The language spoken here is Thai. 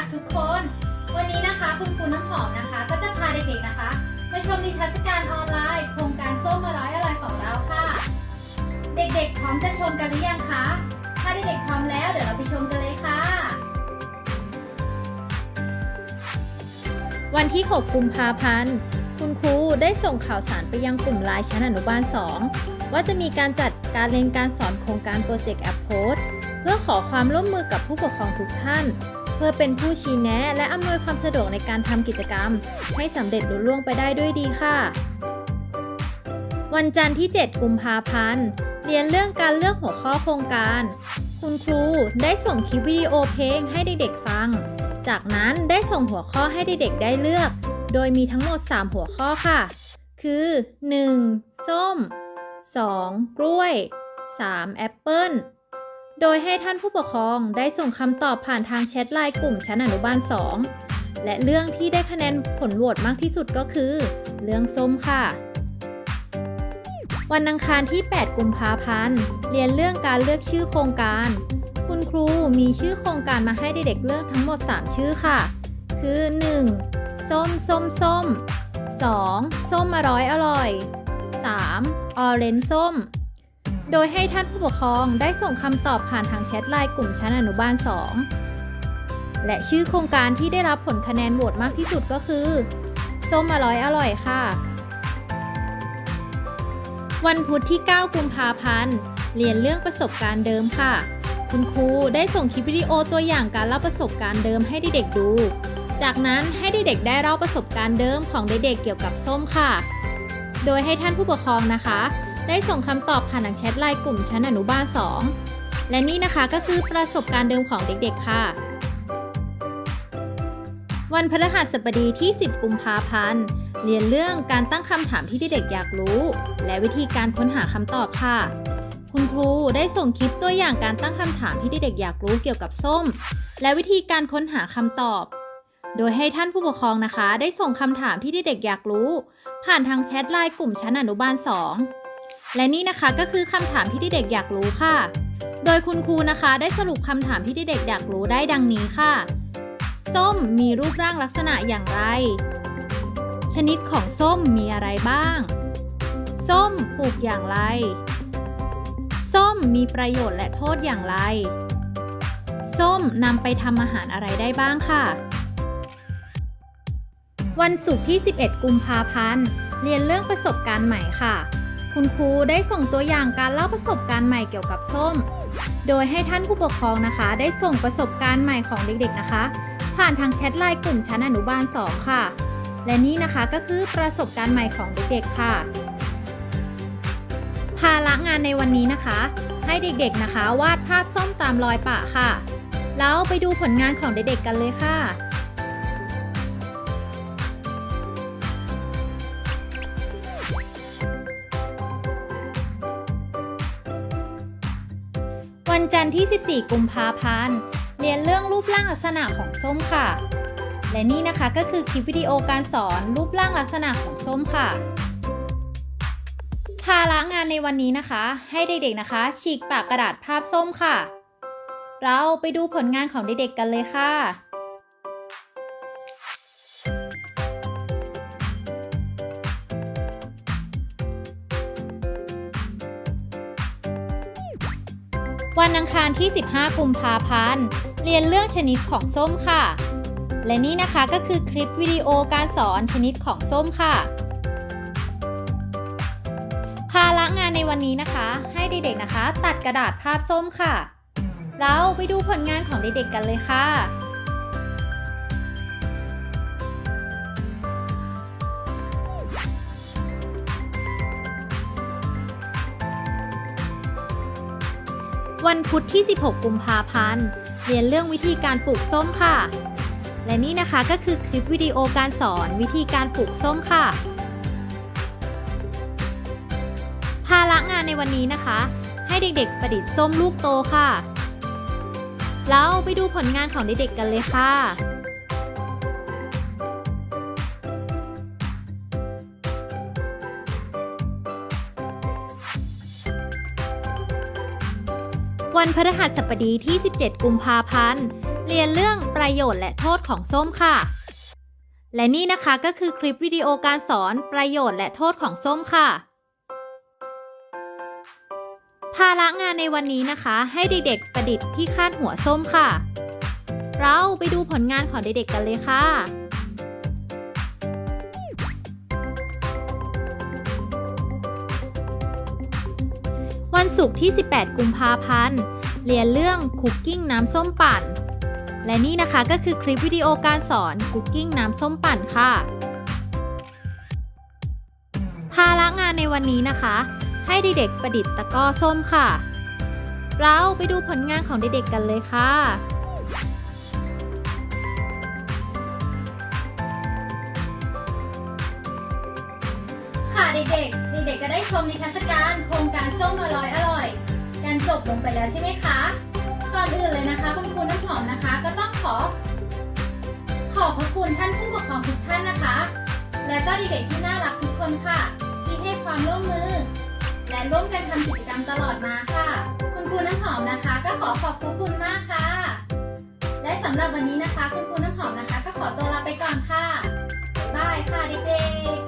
ากทุกคน วันนี้นะคะคุณครูน้ำหอมนะคะ ก็จะพาเด็กๆนะคะมาชมนิทรรศการออนไลน์ โครงการส้มอร่อยอร่อยของเราค่ะ เด็กๆพร้อมจะชมกันหรือยังคะถ้าเด็กๆพร้อมแล้วเดี๋ยวเราไปชมกันเลยค่ะ วันที่ 6 กุมภาพันธ์คุณครูได้ส่งข่าวสารไปยังกลุ่มไลน์ชั้นอนุบาล 2 ว่าจะมีการจัดการเรียนการสอนโครงการโปรเจกต์แอปโพสเพื่อขอความร่วมมือกับผู้ปกครองทุกท่าน พื่อเป็นผู้ชี้แนะและอำนวยความสะดวกในการทำกิจกรรม ให้สำเร็จลุล่วงไปได้ด้วยดีค่ะ วันจันทร์ที่ 7 กุมภาพันธ์ เรียนเรื่องการเลือกหัวข้อโครงการ คุณครูได้ส่งคลิปวิดีโอเพลงให้เด็กๆฟัง จากนั้นได้ส่งหัวข้อให้เด็กๆได้เลือก โดยมีทั้งหมด 3 หัวข้อค่ะ คือ 1. ส้ม 2. กล้วย 3. แอปเปิ้ล โดยให้ท่านผู้ปกครองได้ส่งคำตอบผ่านทางแชทไลน์กลุ่มชั้นอนุบาล 2 และเรื่องที่ได้คะแนนผลโหวตมากที่สุดก็คือ เรื่องส้มค่ะ วันอังคารที่ 8 กุมภาพันธ์ เรียนเรื่องการเลือกชื่อโครงการ คุณครูมีชื่อโครงการมาให้เด็กๆเลือกทั้งหมด 3 ชื่อค่ะ คือ 1. ส้มส้มส้ม 2. ส้มอร่อยอร่อย 3. ออเรนจ์ส้ม โดยให้ท่านผู้ปกครองได้ส่งคำตอบผ่านทางแชทไลน์กลุ่มชั้นอนุบาล 2 และชื่อโครงการที่ได้รับผลคะแนนโหวตมากที่สุดก็คือ ส้มอร่อยอร่อยค่ะ วันพุธที่ 9 กุมภาพันธ์ เรียนเรื่องประสบการณ์เดิมค่ะ คุณครูได้ส่งคลิปวิดีโอตัวอย่างการเล่าประสบการณ์เดิมให้เด็กๆดู จากนั้นให้เด็กๆได้เล่าประสบการณ์เดิมของเด็กๆเกี่ยวกับส้มค่ะ โดยให้ท่านผู้ปกครองนะคะ ได้ส่งคำตอบผ่านทางแชทไลน์กลุ่มชั้นอนุบาล 2 และนี่นะคะก็คือประสบการณ์เดิมของเด็กๆค่ะ วันพฤหัสบดีที่ 10 กุมภาพันธ์ เรียนเรื่องการตั้งคำถามที่เด็กๆอยากรู้ และวิธีการค้นหาคำตอบค่ะ คุณครูได้ส่งคลิปตัวอย่างการตั้งคำถามที่เด็กๆอยากรู้เกี่ยวกับส้ม และวิธีการค้นหาคำตอบโดยให้ท่านผู้ปกครองนะคะ ได้ส่งคำถามที่เด็กๆอยากรู้ ผ่านทางแชทไลน์กลุ่มชั้นอนุบาล 2 และนี่นะคะก็คือคำถามที่เด็กๆอยากรู้ค่ะ โดยคุณครูนะคะได้สรุปคำถามที่เด็กๆอยากรู้ได้ดังนี้ค่ะ ส้มมีรูปร่างลักษณะอย่างไร ชนิดของส้มมีอะไรบ้าง ส้มปลูกอย่างไร ส้มมีประโยชน์และโทษอย่างไร ส้มนำไปทำอาหารอะไรได้บ้างค่ะ วันศุกร์ที่ 11 กุมภาพันธ์เรียนเรื่องประสบการณ์ใหม่ค่ะ คุณครูได้ส่งตัวอย่างการเล่าประสบการณ์ใหม่เกี่ยวกับส้ม โดยให้ท่านผู้ปกครองนะคะ ได้ส่งประสบการณ์ใหม่ของเด็กๆนะคะ ผ่านทางแชทไลน์กลุ่มชั้นอนุบาล 2 ค่ะ และนี่นะคะก็คือประสบการณ์ใหม่ของเด็กๆค่ะ ภาระงานในวันนี้นะคะ ให้เด็กๆนะคะ วาดภาพส้มตามรอยปะค่ะ แล้วไปดูผลงานของเด็กๆกันเลยค่ะ วันจันทร์ที่ 14 กุมภาพันธ์ เรียนเรื่องรูปร่างลักษณะของส้มค่ะ และนี่นะคะก็คือคลิปวิดีโอการสอนรูปร่างลักษณะของส้มค่ะ ภาระงานในวันนี้นะคะ ให้เด็กๆนะคะ ฉีกปากกระดาษภาพส้มค่ะ เราไปดูผลงานของเด็กๆกันเลยค่ะ วันอังคารที่ 15 กุมภาพันธ์ เรียนเรื่องชนิดของส้มค่ะ และนี่นะคะก็คือคลิปวิดีโอการสอนชนิดของส้มค่ะ ภาระงานในวันนี้นะคะ ให้เด็กๆนะคะ ตัดกระดาษภาพส้มค่ะเราไปดูผลงานของเด็กๆกันเลยค่ะ วันพุธที่ 16 กุมภาพันธ์ เรียนเรื่องวิธีการปลูกส้มค่ะ และนี่นะคะก็คือคลิปวิดีโอการสอนวิธีการปลูกส้มค่ะ ภาระงานในวันนี้นะคะ ให้เด็กๆประดิษฐ์ส้มลูกโตค่ะ แล้วไปดูผลงานของเด็กๆกันเลยค่ะ วันพฤหัสบดีที่ 17 กุมภาพันธ์ เรียนเรื่องประโยชน์และโทษของส้มค่ะ และนี่นะคะก็คือคลิปวิดีโอการสอนประโยชน์และโทษของส้มค่ะ ภาระงานในวันนี้นะคะ ให้เด็กๆประดิษฐ์ที่คาดหัวส้มค่ะ เราไปดูผลงานของเด็กๆกันเลยค่ะ วันศุกร์ที่ 18 กุมภาพันธ์ เรียนเรื่องคุกกิ้งน้ำส้มปั่น และนี่นะคะก็คือคลิปวิดีโอการสอนคุกกิ้งน้ำส้มปั่นค่ะ ภาระงานในวันนี้นะคะ ให้เด็กๆประดิษฐ์ตะกร้อส้มค่ะ เราไปดูผลงานของเด็กๆกันเลยค่ะค่ะเด็กๆ ด็กๆก็ได้ชมนิทรรศการโครงการส้มอร่อยอร่อยกันจบลงไปแล้วใช่ไหมคะ ก่อนอื่นเลยนะคะ คุณครูน้ำหอมนะคะ ก็ต้องขอ ขอบพระคุณท่านผู้ปกครองทุกท่านนะคะ และก็เด็กๆที่น่ารักทุกคนค่ะ ที่ให้ความร่วมมือ และร่วมกันทำกิจกรรมตลอดมาค่ะ คุณครูน้ำหอมนะคะ ก็ขอขอบพระคุณมากค่ะ และสำหรับวันนี้นะคะ คุณครูน้ำหอมนะคะ ก็ขอตัวลาไปก่อนค่ะบ๊ายบายค่ะเด็กๆ